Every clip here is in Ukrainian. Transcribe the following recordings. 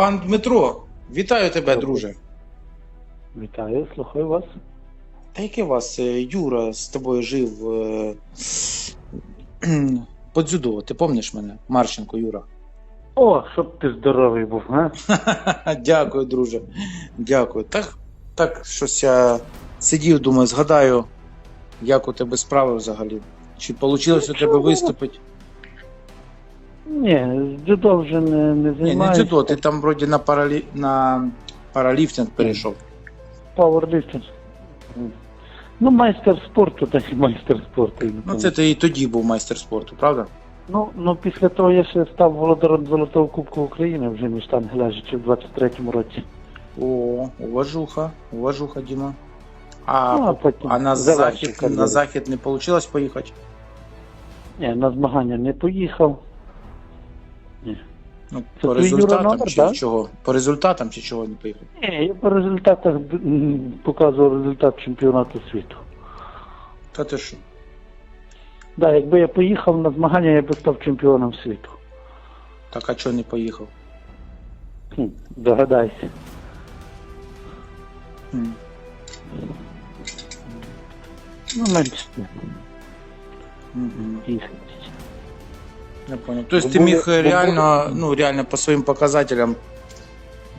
Пан Дмитро, вітаю тебе, друже. Вітаю, слухаю вас. Та у вас е, Юра з тобою жив е, по дзюдо, ти пам'ятаєш мене? Марченко Юра. О, щоб ти здоровий був, а? Дякую, друже. Дякую. Так, так щось я сидів, думаю, згадаю, як у тебе справи взагалі. Чи вийшло у тебе виступити? Ні, дзюдо вже не, не Ні, не займаюся. дзюдо, ти там вроді на, паралі... на параліфтинг перейшов. Пауерліфтинг. Ну, майстер спорту, так і майстер спорту. Ну, це ти і тоді був майстер спорту, правда? ну, ну, після того я ще став володарем Золотого Кубку України вже між штангележичі в 23-му році. О, уважуха, уважуха, Діма. А, ну, а потім а на, завершив захід, кар'єру. на захід не вийшло поїхати? Ні, на змагання не поїхав. Ні. Ну, Це по твій Юра результатам номер, чи да? чого? По результатам чи чого не поїхав? Ні, я по результатах м, показував результат чемпіонату світу. Та ти що? Да, якби я поїхав на змагання, я би став чемпіоном світу. Так а чого не поїхав? Хм, догадайся. Хм. Ну, менше Мгм. їхати. Я понял. Тобто Бо ти міг бо реально, ну, реально по своїм показателям.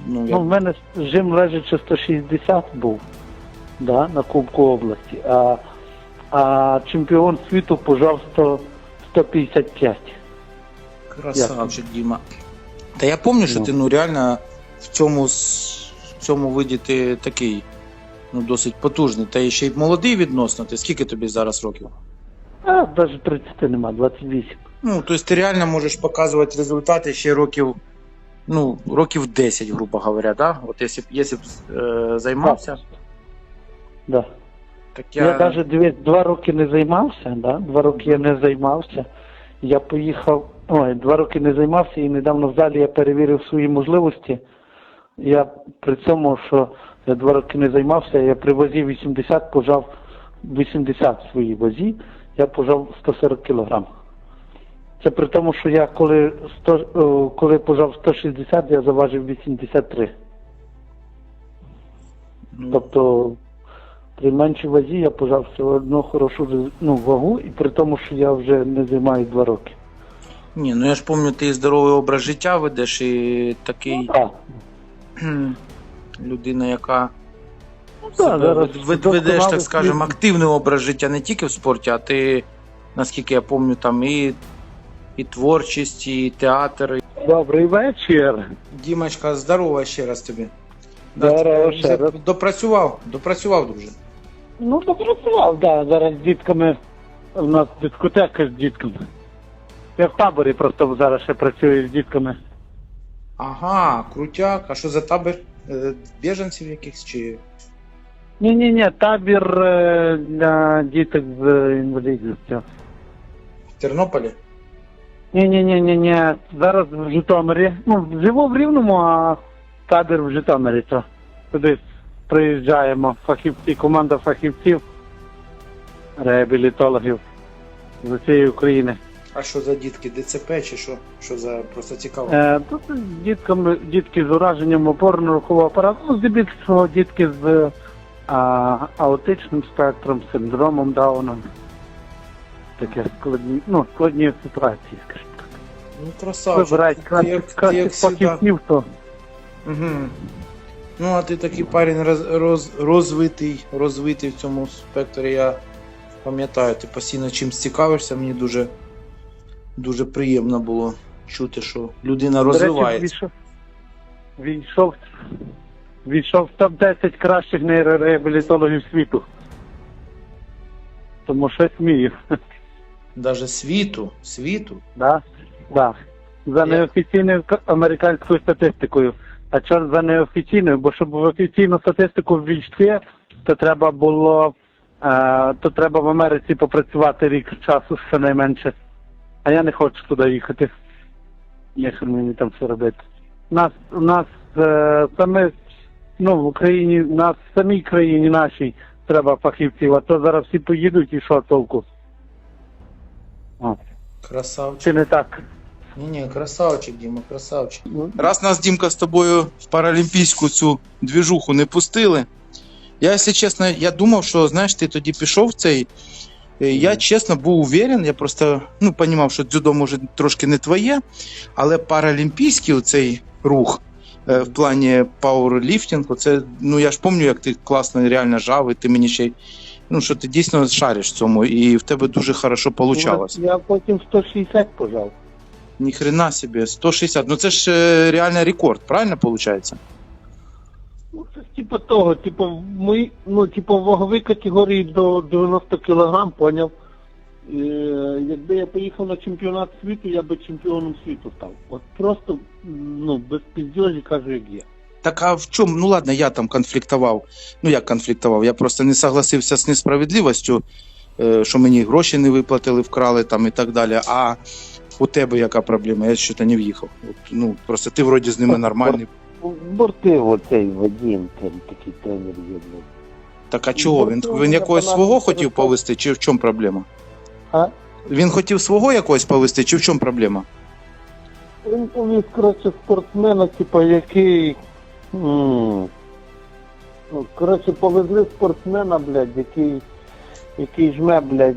Ну, я... Ну, в мене жим лежачи 160 був да, на Кубку області, а, а чемпіон світу пожав 100, 155. Красавчик, Діма. Та я пам'ятаю, що Ну. ти ну реально в цьому, в цьому виді ти такий, ну, досить потужний. Та і ще й молодий відносно. Ти скільки тобі зараз років? А навіть 30 нема, 28. Ну, тобто ти реально можеш показувати результати ще років, ну, років 10, грубо говоря, да? От якщо б, якщо б е, займався, Да. так Я, я. навіть два роки не займався, да? два роки я не займався. Я поїхав, ой, два роки не займався і недавно в залі я перевірив свої можливості. Я при цьому, що я два роки не займався, я при вазі 80 пожав 80 в своїй вазі, я пожав 140 кілограм. Це при тому, що я коли, 100, коли пожав 160, я заважив 83. Ну, Тобто при меншій вазі я пожав все одно хорошу ну, вагу, і при тому, що я вже не займаю два роки. ні, ну я ж пам'ятаю, ти здоровий образ життя ведеш і такий Так, людина, яка ну, себе зараз вед- вед- ведеш, так скажемо, активний образ життя не тільки в спорті, а ти, наскільки я пам'ятаю, там і, і творчість, і театр. Добрий вечір. Дімочка, здорово ще раз тобі. Здорово ще раз. Допрацював, допрацював, друже. Ну, допрацював, да. Зараз з дітками. У нас дискотека з дітками. Я в таборі просто зараз ще працюю з дітками. Ага, крутяк. А що за табір? Е, Біженців якихось чи. Ні, ні, ні, табір е, для діток з інвалідністю. В Тернополі? Ні, ні, ні, ні, ні. Зараз в Житомирі. Ну, живу в Рівному, а табір в Житомирі. То туди приїжджаємо. Фахівці, команда фахівців, реабілітологів з усієї України. А що за дітки? ДЦП чи що? Що за просто цікаво? Е, тут з дітками, дітки з ураженням опорно-рухового апарату, ну, здебільшого дітки з а, аутичним спектром, синдромом Дауна. Таке складні, ну, складні ситуації, скажімо так. Ну, красавчик. Вибирають Ти кращих, як- ти кращих як завжди. фахівців, то Угу. Ну, а ти такий парень роз, роз, розвитий, розвитий в цьому спектрі. Я пам'ятаю, ти постійно чимсь цікавишся, мені дуже, дуже приємно було чути, що людина До речі, розвивається. війшов, війшов, війшов в топ-10 кращих нейрореабілітологів світу. Тому що смію. Даже світу, світу. Да? Да. За неофіційною американською статистикою. А чорт за неофіційною, бо щоб в офіційну статистику ввійти, то треба було е, то треба в Америці попрацювати рік часу щонайменше. А я не хочу туди їхати. Нехай мені там все робити. У нас у нас е, саме ну, в Україні, нас в самій країні нашій треба фахівців, а то зараз всі поїдуть і що толку. Красавчик. Чи не так? Ні-ні, красавчик, Діма, красавчик. Ну, Раз нас Дімка з тобою в паралімпійську цю двіжуху не пустили. Я, якщо чесно, я думав, що знаєш, ти тоді пішов в цей. е, Я чесно був уверен, я просто ну, розумів, що дзюдо може трошки не твоє, але паралімпійський цей рух е, в плані пауерліфтингу, це, ну я ж пам'ятаю, як ти класно реально жав, і ти мені ще ну, що ти дійсно шариш в цьому, і в тебе дуже хорошо вийшло. Я потім 160 пожав. Ні хрена собі, 160. Ну це ж е, реально рекорд, правильно виходить? Ну, це типу того, типу, ми, ну, типу, в ваговій категорії до 90 кг, поняв. Е, якби я поїхав на чемпіонат світу, я би чемпіоном світу став. От просто, ну, без піздьожі кажу, як є. Так а в чому? Ну ладно, я там конфліктував. Ну як конфліктував? Я просто не согласився з несправедливістю, е, що мені гроші не виплатили, вкрали там і так далі. А у тебе яка проблема? Я щось не в'їхав. Ну просто ти вроді з ними нормальний. Борти оцей Вадим, там такий тренер є. блядь. Так а чого? Він, він якогось свого хотів повести, чи в чому проблема? А? Він хотів свого якогось повести, чи в чому проблема? Він повіз, коротше, спортсмена, типу, який. Коротше, повезли спортсмена, блядь, який, який жме, блядь,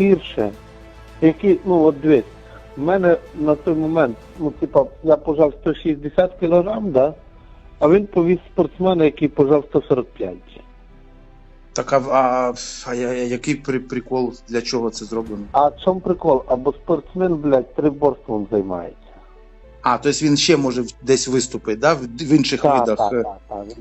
гірше. Який, ну от дивись, в мене на той момент, ну, типа, я пожав 160 кілограм, да? А він повіз спортсмена, який пожав 145. Так а, а, а я- я- який при, прикол для чого це зроблено? А в чому прикол? Або спортсмен, блядь, триборством займається. А, тобто він ще може десь виступити, да? в, інших Так, видах. так, так,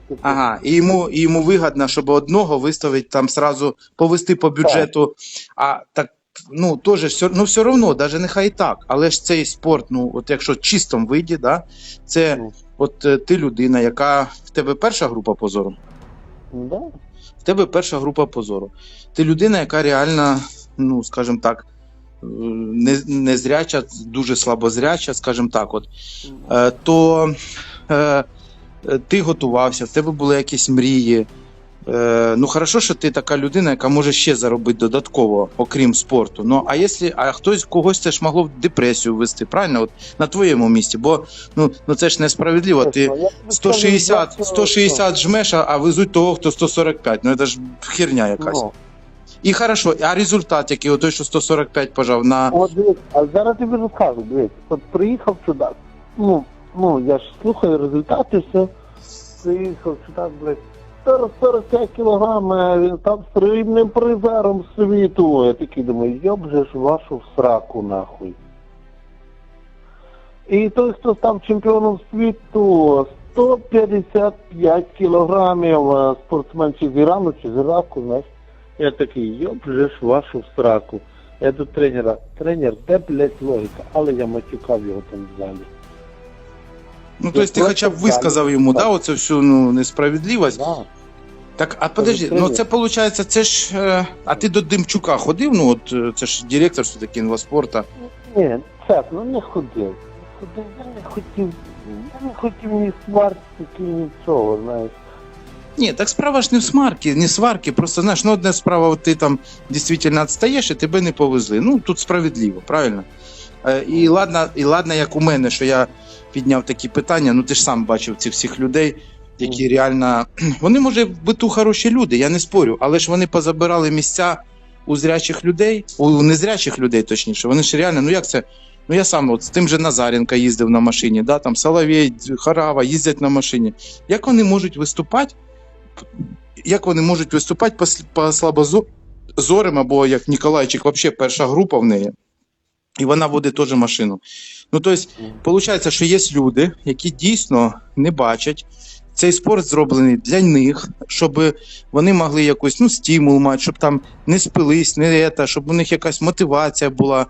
так. Ага, і йому, і йому вигідно, щоб одного виставити там сразу повести по бюджету. А так, ну теж все, ну все одно, навіть нехай і так. Але ж цей спорт, ну от якщо чистом вийде, да, це Ну. от е, ти людина, яка в тебе перша група позору. Да. В тебе перша група позору. Ти людина, яка реально, ну скажімо так, незряча, дуже слабозряча, скажімо так, от е, то е, ти готувався, в тебе були якісь мрії. Е, ну, хорошо, що ти така людина, яка може ще заробити додатково, окрім спорту. Ну, а якщо, а хтось когось це ж могло в депресію ввести, правильно? От на твоєму місці, бо ну, ну це ж несправедливо. Ти 160, 160 жмеш, а а везуть того, хто 145. Ну це ж херня якась. І хорошо, а результат, який той, що 145 пожав на. от дивись, а зараз тобі розкажу, дивись, от приїхав сюди, ну, ну, я ж слухаю результати, все, приїхав сюди, блядь, 45 кілограм, е, він там срібним призером світу. Я такий думаю, йоб же ж вашу сраку нахуй. І той, хто став чемпіоном світу, 155 кілограмів спортсмен чи з Ірану, чи з Іраку, знаєш. Я такий, йоб же ж вашу в сраку. Я до тренера, тренер, де, блядь, логіка? Але я матюкав його там в залі. Ну, тобто ти хоча б висказав йому, да, оце всю ну, несправедливість. Да. Так, а подожди, ну це виходить, це ж. е, А ти до Димчука ходив? Ну, от е, це ж директор все-таки інваспорта. Ні, це, ну не ходив. Не ходив, я не хотів, я не хотів ні сварки, ні нічого, знаєш. Ні, так справа ж не в смарки, не сварки. Просто знаєш, ну одна справа, ти там дійсно відстаєш і тебе не повезли. Ну тут справедливо, правильно? Е, І ладно, і ладно, як у мене, що я підняв такі питання. Ну ти ж сам бачив цих всіх людей, які реально. Вони може бути хороші люди, я не спорю, але ж вони позабирали місця у зрячих людей, у незрячих людей, точніше. Вони ж реально, ну як це? Ну я сам от з тим же Назаренко їздив на машині, да, там Соловей, Харава їздять на машині. Як вони можуть виступати? Як вони можуть виступати по, слабозорим, або як Ніколайчик, взагалі перша група в неї, і вона водить теж машину. Ну, тобто, виходить, що є люди, які дійсно не бачать. Цей спорт зроблений для них, щоб вони могли якийсь ну, стимул мати, щоб там не спились, не це, щоб у них якась мотивація була.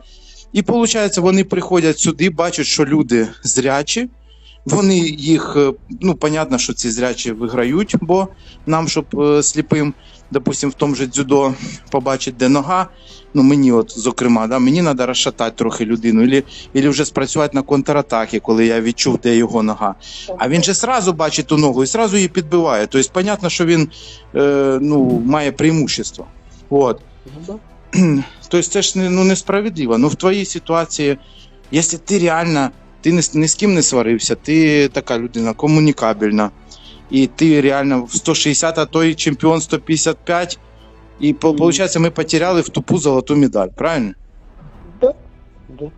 І виходить, вони приходять сюди, бачать, що люди зрячі. Вони їх, е, ну, понятно, що ці зрячі виграють, бо нам, щоб е, сліпим, допустим, в тому же дзюдо побачити, де нога. Ну, мені, от, зокрема, да, мені треба розшатати трохи людину, або, або вже спрацювати на контратакі, коли я відчув, де його нога. А він же сразу бачить ту ногу і сразу її підбиває. Тобто, понятно, що він е, ну, має преимущество. От. Тобто це ж ну, несправедливо. Ну, в твоїй ситуації Якщо ти реально, ти ні, з- ні з ким не сварився, ти така людина комунікабельна, і ти реально в 160, а той чемпіон 155, і виходить, ми потеряли в тупу золоту медаль, правильно? Да. Да.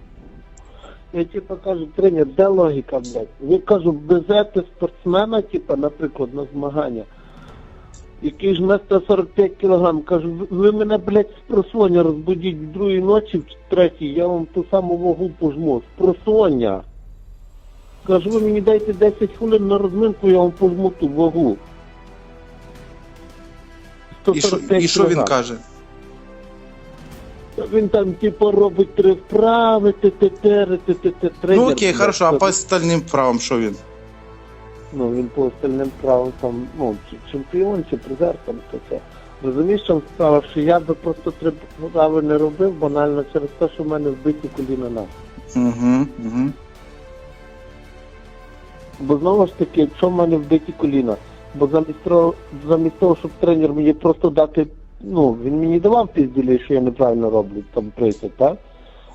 Я типа кажу, тренер, де логіка, блядь? Ви кажу, везете спортсмена, типа, наприклад, на змагання, який жме 145 кілограм, кажу, ви- ви мене, блядь, з просоння розбудіть в другій ночі, в третій, я вам ту саму вагу пожму. З просоння. Кажу, ви мені дайте 10 хвилин на розминку, я вам пожму ту вагу. І що, і що він каже? Він там, типу, робить три вправи, ти-ти-тери, ти-ти-ти, Ну окей, хорошо, а по остальним правам що він? Ну, він по остальним правам там, ну, чемпіон, чи призер, там, то це. Розумієш, що справа, що я би просто три вправи не робив, банально через те, що в мене вбиті коліна на. Угу, угу. Бо знову ж таки, якщо в мене вбиті коліна, бо замість того, замість того, щоб тренер мені просто дати, ну, він мені давав пізділі, що я неправильно роблю, там 30, так?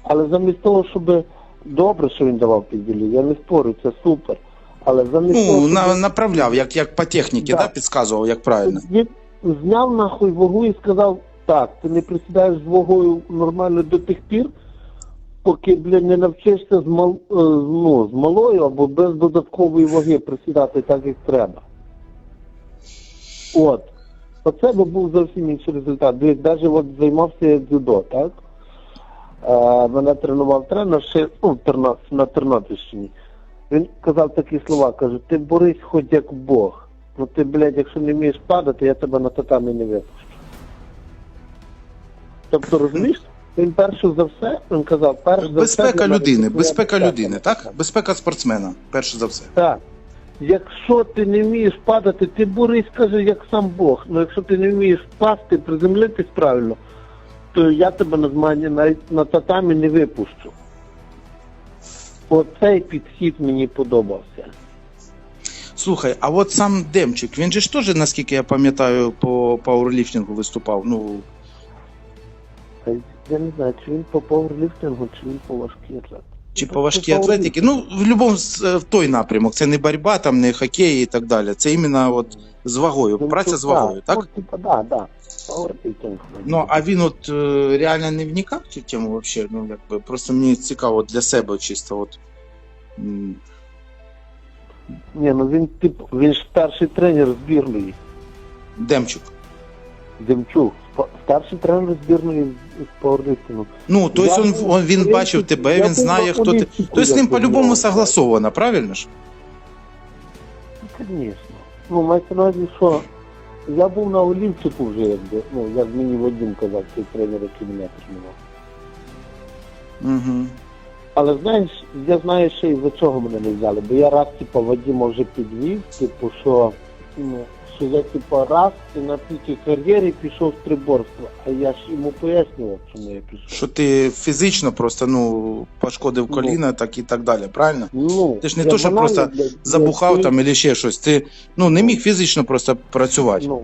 Але замість того, щоб добре, що він давав пізділі, я не спорю, це супер. Але замість того, Ну, щоб... на, направляв, як, як по техніці, Да. да, підказував, як правильно. Він зняв нахуй вагу і сказав, так, ти не присідаєш з вагою нормально до тих пір, поки, блядь, не навчишся з, мал, е, ну, з малою або без додаткової ваги присідати так, як треба. От. Оце би був зовсім інший результат. Навіть от займався дзюдо, так? Е, мене тренував тренер ще ну, на Тернопільщині. Він казав такі слова, каже, ти борись хоч як Бог. Ну ти, блядь, якщо не вмієш падати, я тебе на татамі не випущу. Тобто, розумієш, він перше за все, він казав, перш за все... Безпека мене людини, безпека людини, так? Безпека спортсмена, перше за все. Так. Якщо ти не вмієш падати, ти борись, каже, як сам Бог. Ну якщо ти не вмієш впасти, приземлитись правильно, то я тебе на змагання навіть на татамі не випущу. Оцей підхід мені подобався. Слухай, а от сам Демчик, він же ж теж, наскільки я пам'ятаю, по пауерліфтингу виступав. Ну, Я не знаю, чи він по пауерліфтингу, чи він по важкій атлетиці. чи по важкій атлетиці. Ну, в будь-якому в той напрямок. Це не боротьба, там, не хокей і так далі. Це іменно от з вагою, праця з вагою, так? Ну, типа, да, да. Ну, а він от е, реально не вникав в цю тему вообще. Ну, якби просто мені цікаво для себе чисто. От. Ні, ну він типу, він ж старший тренер збірної. Демчук. Демчук, старший тренер збірної з пауерліфтингу. Ну, тобто Я він, он, він бачив тебе, він знає, хто ти. Олімпіку, Тобто з ним по-любому согласовано, правильно ж? Звісно. Ну, мається на увазі, що я був на Олімпіку вже, якби, ну, як мені Вадим казав, цей тренер, який мене тренував. Угу. Але знаєш, я знаю ще й за чого мене не взяли, бо я раз, типу, Вадима вже підвів, типу, що, ну, що я, типу, раз і на піки кар'єри пішов в триборство, а я ж йому пояснював, чому я пішов. Що ти фізично просто ну, пошкодив Ну. коліна, так і так далі, правильно? Ну, Ти ж не то, що просто блядь, Забухав я- там або ще щось. Ти ну, не міг фізично просто працювати. Ну,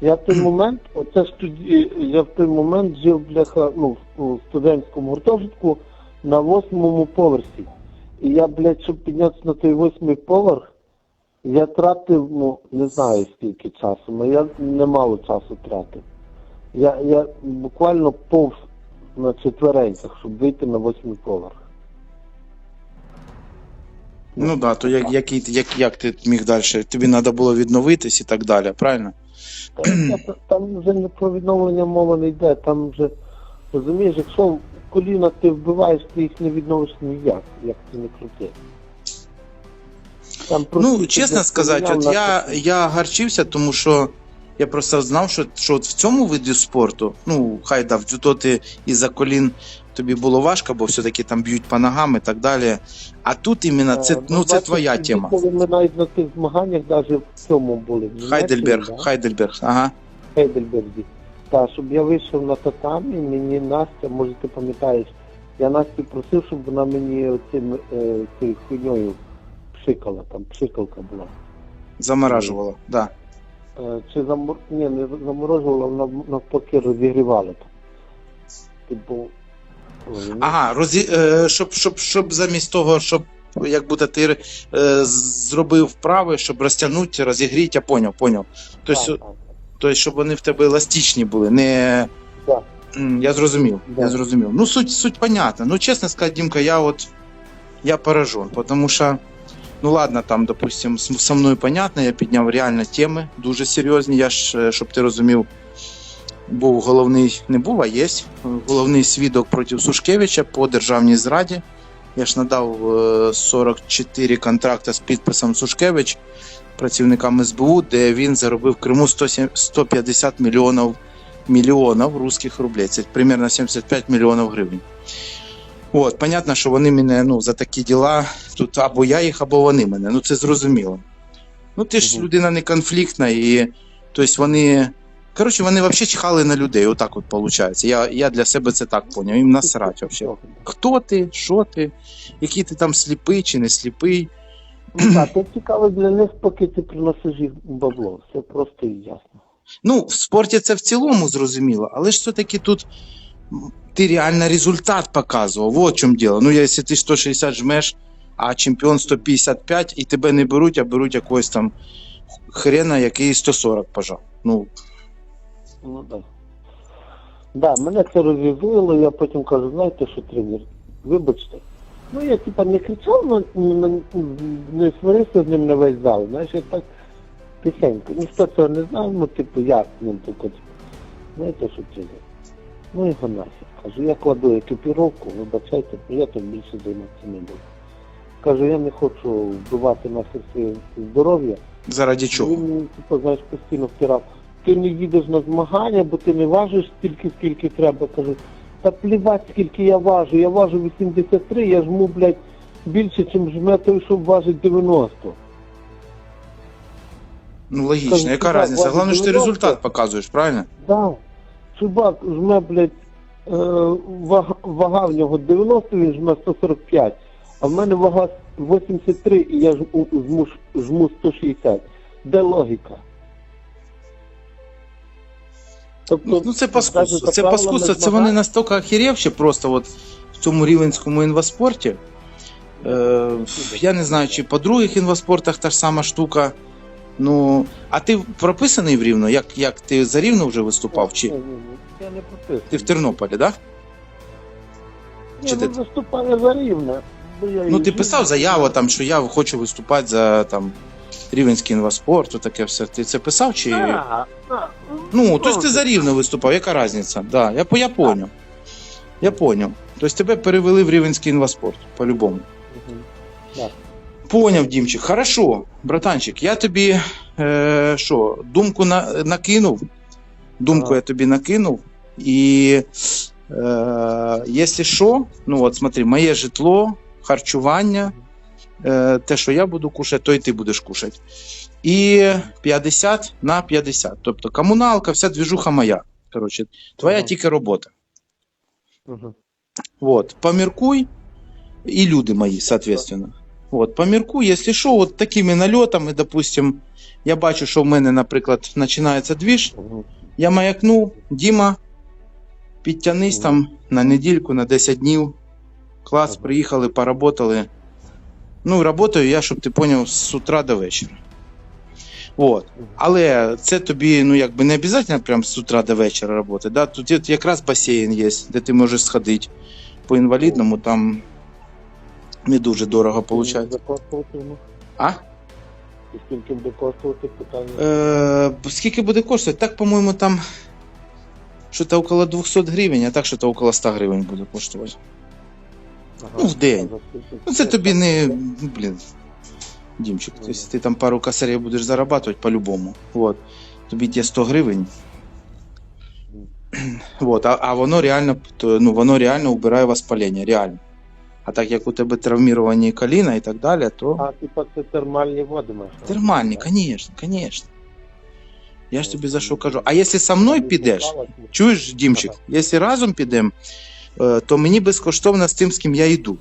я в той момент, оце ж тоді, я в той момент жив бляха, ну, в студентському гуртожитку на восьмому поверсі. І я, блядь, щоб піднятися на той восьмий поверх, я тратив, ну, не знаю скільки часу, але я немало часу тратив. Я, я буквально повз на четвереньках, щоб вийти на восьмий поверх. Ну так, да, то як, ти- як, як ти міг далі? Тобі треба було відновитись і так далі, правильно? Та, та- Там вже не про відновлення мова не йде, там вже, розумієш, якщо коліна ти вбиваєш, ти їх не відновиш ніяк, як це не крути. Там Ну, чесно сказати, от я, я гарчився, тому що я просто знав, що, що от в цьому виді спорту, ну, хай да, в дзюдо ти із-за колін тобі було важко, бо все-таки там б'ють по ногам і так далі. А тут іменно це, Е, ну, це твоя тема. Коли ми навіть на тих змаганнях, навіть в цьому були. в Хайдельберг, да? Хайдельберг, ага. Хайдельберзі. Так, щоб я вийшов на татамі, мені Настя, може ти пам'ятаєш, я Настю просив, щоб вона мені оцим е, цією хуйньою пшикала, там пшикалка була. Заморажувало, да. Е, Чи замор... Ні, не заморожувала, вона навпаки розігрівала там. Типу. Ага, розі... е, щоб, щоб, щоб замість того, щоб як буде ти е, зробив вправи, щоб розтягнути, розігріти, я поняв, поняв. Тобто, Так, так. тобто, щоб вони в тебе еластичні були, не. М, Я зрозумів, Да. я зрозумів. Ну, суть, суть понятна. Ну, чесно сказати, Дімка, я от я поражен, потому що, ну ладно, там, допустим, со мною понятно, я підняв реально теми дуже серйозні. Я ж, щоб ти розумів, був головний, не був, а є головний свідок проти Сушкевича по державній зраді. Я ж надав е, 44 контракти з підписом Сушкевич працівникам СБУ, де він заробив в Криму 150 мільйонів мільйонів русських рублей. Це примерно 75 мільйонів гривень. От, понятно, що вони мене ну, за такі діла, тут або я їх, або вони мене. Ну це зрозуміло. Ну ти ж людина не конфліктна, і тобто вони. Коротше, вони взагалі чхали на людей, отак от виходить. Я, я для себе це так поняв. Їм насрать взагалі. Хто ти, що ти, який ти там сліпий чи не сліпий. Ну так, це цікаво для них, поки ти приносиш їх бабло. Все просто і ясно. Ну, в спорті це в цілому зрозуміло, але ж все-таки тут ти реально результат показував. Вот в чому діло. Ну, якщо ти 160 жмеш, а чемпіон 155, і тебе не беруть, а беруть якогось там хрена, який 140 пожав. Ну, Ну так. Да, мене це розізлило, я потім кажу, знаєте що, тренер, вибачте. Ну я типа не кричав, но не, не сварився з ним на весь зал. Знаєш, я так тихенько. Ніхто цього не знав, ну типу я з ним тільки. Знаєте що, тренер? Ну його нафіг. Кажу, я кладу екіпіровку, вибачайте, я тут більше займатися не буду. Кажу, я не хочу вбивати наше своє здоров'я. заради чого? Він мені, типу, знаєш, постійно втирав. Ти не їдеш на змагання, бо ти не важиш стільки, скільки треба. Кажу, та плівать, скільки я важу. Я важу 83, я жму, блядь, більше, ніж жме той, що важить 90. Ну, логічно, Кажу, яка різниця? ладно, Головне, що ти 90. результат показуєш, правильно? Да. Чувак жме, блядь, е, вага, вага в нього 90, він жме 145. А в мене вага 83, і я жму, жму, жму 160. Де логіка? Тобто, Ну, це навіть паскудство. Це паскудство. Це вони настільки охеревші просто от в цьому рівенському інваспорті. Е, я не знаю, чи по других інваспортах та ж сама штука. Ну, а ти прописаний в Рівно? Як, як ти за Рівно вже виступав? Чи Ні, ні, Я не прописую. ти в Тернополі, так? Да? Чи ти- виступаю за рівне. бо я Ну, ти писав заяву, там, що я хочу виступати за там, Рівенський інваспорт, таке все. Ти це писав? Чи... А, а, Ну, тобто ти за Рівно виступав, яка різниця? Да, я, по- я поняв. Я поняв. Тобто тебе перевели в Рівенський інваспорт, по-любому. Мгм. Поняв, Дімчик. Хорошо, братанчик, я тобі е, що, думку на, накинув. Думку Ага. я тобі накинув. І е, якщо що, ну от смотри, моє житло, харчування, е, те, що я буду кушати, то і ти будеш кушати. І 50 на 50. Тобто комуналка, вся двіжуха моя. Коротше, твоя Ага. тільки робота. Мгм. Вот, поміркуй, і люди мої, соответственно. Вот, поміркуй, якщо що, от такими нальотами, допустим, я бачу, що в мене, наприклад, починається двіж, я маякну, Діма, підтянись там на недільку, на 10 днів. Клас, приїхали, поработали. Ну, працюю я, щоб ти поняв, з утра до вечора. Мгм. Але це тобі ну, якби не обов'язково прям з утра до вечора роботи. Да? Тут якраз басейн є, де ти можеш сходити. По інвалідному там не дуже дорого виходить. Ну, А? і скільки буде коштувати питання? Е, скільки буде коштувати? Так, по-моєму, там що то около 200 гривень, а так що то около 100 гривень буде коштувати. Ага. ну, в день. Ну це тобі не. ну, Блін. Дімчик, Ну, ти там пару косарів будеш зарабатувати по-любому. Вот. Тобі ті 100 гривень. Вот. А, а воно реально, ну, воно реально убирає воспалення, реально. А так як у тебе травміровані коліна і так далі, то. А, типа це термальні води маєш? Термальні, звісно, звісно. Я ж тобі за що кажу. А якщо со мною підеш, чуєш, Дімчик, якщо разом підемо, е, то мені безкоштовно з тим, з ким я йду.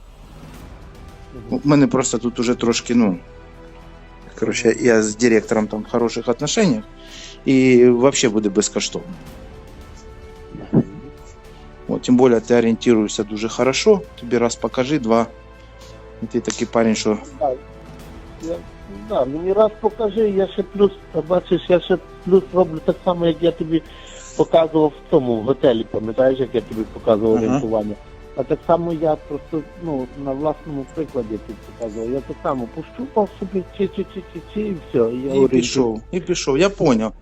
У мене просто тут уже трошки, ну. Коротше, я з директором там в хороших отношениях. І взагалі буде безкоштовно. От, тим більше ти орієнтуєшся дуже хорошо. Тобі раз покажи, два. І ти такий парень, що Так. Я, да, мені раз покажи, я ще плюс, бачиш, я ще плюс роблю так само, як я тобі показував в тому в готелі, пам'ятаєш, як я тобі показував Ага. орієнтування. А так само я просто ну, на власному прикладі тобі показував. Я так само пощупав собі чи чи чи чи чи і все. і Я І орієнтую. пішов, і пішов, я поняв.